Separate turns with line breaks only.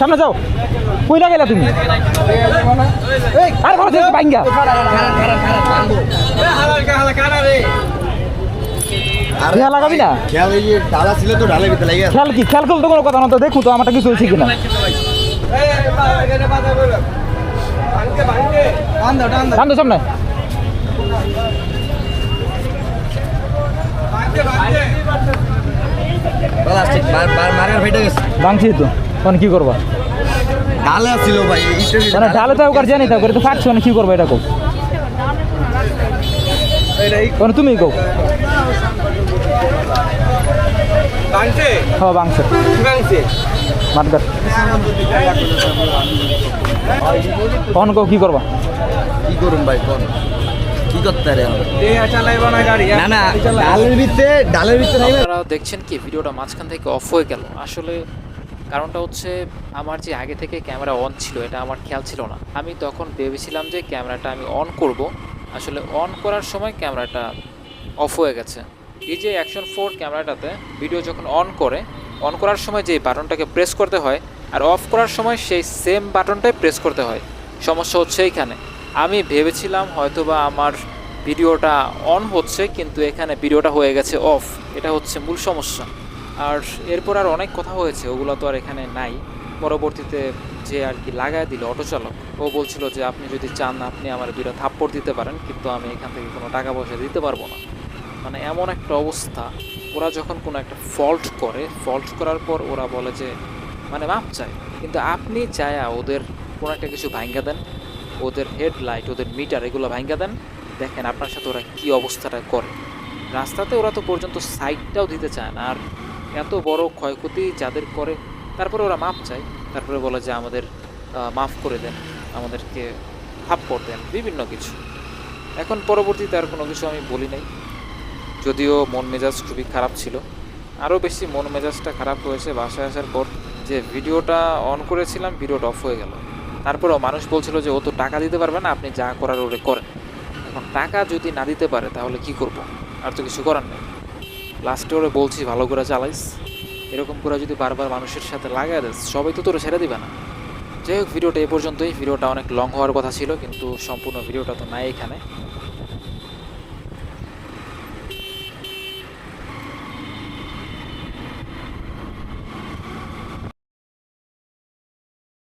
সামনে যাও। কই লাগাইলা তুমি? আর ভালো থেকে বাইঙ্গা খেয়াল লাগাবি না?
খেয়াল এই যে ডালা ছিল তো ডালের ভিতরে লাগিয়ে
খেয়াল কি? খেয়াল করলে তো কোনো কথা না তো দেখো তো আমারটা কিছু হয়েছে কিনা। টান সামনে। ভাঙছি তো। তখন কি করবা?
ডালা ছিল ভাই
মানে ডালে। তো ওকার জানি তো করে তো ফাটছো না কি করব এটা কো মানে তুমি কো হ্যাঁ ভাঙছে মাতগার তখন কো কি করবা?
কি করুন ভাই কোন? কি করতে রে? না না ডালের ভিতরে ডালের ভিতরে
দেখছেন কি ভিডিওটা মাঝখান থেকে অফ হয়ে গেল। আসলে কারণটা হচ্ছে আমার যে আগে থেকে ক্যামেরা অন ছিল, এটা আমার খেয়াল ছিল না। আমি তখন ভেবেছিলাম যে ক্যামেরাটা আমি অন করব। আসলে অন করার সময় ক্যামেরাটা অফ হয়ে গেছে। এই যে অ্যাকশন ফোর ক্যামেরাটাতে ভিডিও যখন অন করে অন করার সময় যে বাটনটাকে প্রেস করতে হয়, আর অফ করার সময় সেই সেম বাটনটাই প্রেস করতে হয়। সমস্যা হচ্ছে এইখানে আমি ভেবেছিলাম হয়তোবা আমার ভিডিওটা অন হচ্ছে, কিন্তু এখানে ভিডিওটা হয়ে গেছে অফ এটা হচ্ছে মূল সমস্যা। আর এরপর আর অনেক কথা হয়েছে, ওগুলো তো আর এখানে নাই। পরবর্তীতে যে আর কি লাগায় দিল অটো চালক ও বলছিল যে আপনি যদি চান আপনি আমার দুইটা থাপ্পড় দিতে পারেন, কিন্তু আমি এখান থেকে কোনো টাকা পয়সা দিতে পারব না। মানে এমন একটা অবস্থা, ওরা যখন কোনো একটা ফল্ট করে ফল্ট করার পর ওরা বলে যে মানে মাপ চায় কিন্তু আপনি চায়া ওদের কোনো একটা কিছু ভাঙ্গা দেন, ওদের হেডলাইট ওদের মিটার এগুলো ভাঙ্গা দেন, দেখেন আপনার সাথে ওরা কী অবস্থাটা করে। রাস্তাতে ওরা তো পর্যন্ত সাইডটাও দিতে চায় না, আর এত বড় ক্ষয়ক্ষতি যাদের করে, তারপরে ওরা মাপ চায়। তারপরে বলে যে আমাদের মাফ করে দেন, আমাদেরকে থাপ্পড় দেন, বিভিন্ন কিছু। এখন পরবর্তীতে আর কোনো কিছু আমি বলি নাই। যদিও মন মেজাজ খুবই খারাপ ছিল। আরও বেশি মন মেজাজটা খারাপ হয়েছে বাসায় আসার পর যে ভিডিওটা অন করেছিলাম, ভিডিওটা অফ হয়ে গেল। তারপরেও মানুষ বলছিল যে ও তো টাকা দিতে পারবে না, আপনি যা করার ওরে করেন। এখন টাকা যদি না দিতে পারে, তাহলে কি করব? আর তো কিছু করার নেই। লাস্টে ওরে বলছি, ভালো করে চালাইস। এরকম করে যদি বারবার মানুষের সাথে লাগাই দিস, সবাই তো তোরা ছেড়ে দিবে না। যাই হোক, ভিডিওটা এ পর্যন্তই। ভিডিওটা অনেক লং হওয়ার কথা ছিল, কিন্তু সম্পূর্ণ ভিডিওটা তো নাই এখানে।